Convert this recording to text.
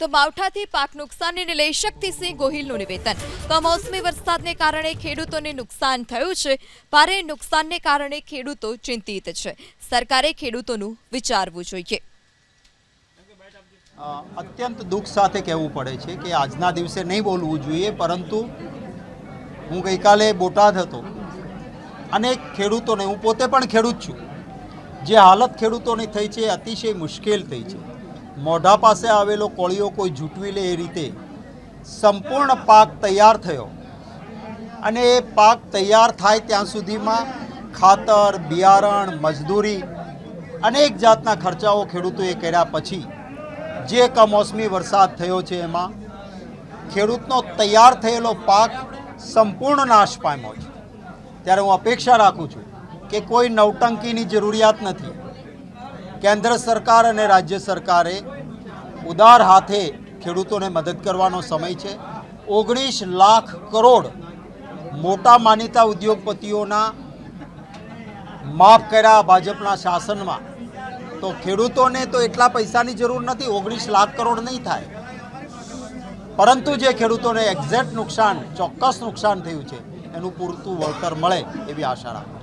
તો માવઠાથી પાક નુકસાનીને લઈ શક્તિસિંહ ગોહિલનું નિવેદન. કમોસમી વરસાદને કારણે ખેડૂતોને નુકસાન થયું છે. ભારે નુકસાનને કારણે ખેડૂતો ચિંતિત છે. સરકારે ખેડૂતોનું વિચારવું જોઈએ. અત્યંત દુઃખ સાથે કહેવું પડે છે કે આજના દિવસે નહીં બોલવું જોઈએ, પરંતુ હું ગઈકાલે બોટાદ હતો અને ખેડૂતોને, હું પોતે પણ ખેડૂત છું, જે હાલત ખેડૂતોની થઈ છે અતિશય મુશ્કેલ થઈ છે. મોઢા પાસે આવેલો કોળીઓ કોઈ જૂટવી લે એ રીતે સંપૂર્ણ પાક તૈયાર થયો. અને એ પાક તૈયાર થાય ત્યાં સુધીમાં ખાતર, બિયારણ, મજદૂરી અનેક જાતના ખર્ચાઓ ખેડૂતોએ કર્યા પછી જે કમોસમી વરસાદ થયો છે એમાં ખેડૂતનો તૈયાર થયેલો પાક સંપૂર્ણ નાશ પામ્યો છે. ત્યારે હું અપેક્ષા રાખું છું કે કોઈ નવટંકીની જરૂરિયાત નથી. કેન્દ્ર સરકાર અને રાજ્ય સરકારે ઉદાર હાથે ખેડૂતોને મદદ કરવાનો સમય છે. ઓગણીસ લાખ કરોડ મોટા માનીતા ઉદ્યોગપતિઓના માફ કર્યા ભાજપના શાસનમાં. તો ખેડૂતોને તો એટલા પૈસાની જરૂર નથી, ઓગણીસ લાખ કરોડ નહીં થાય. પરંતુ જે ખેડૂતોને એક્ઝેક્ટ નુકસાન, ચોક્કસ નુકસાન થયું છે, એનું પૂરતું વળતર મળે એવી આશા રાખું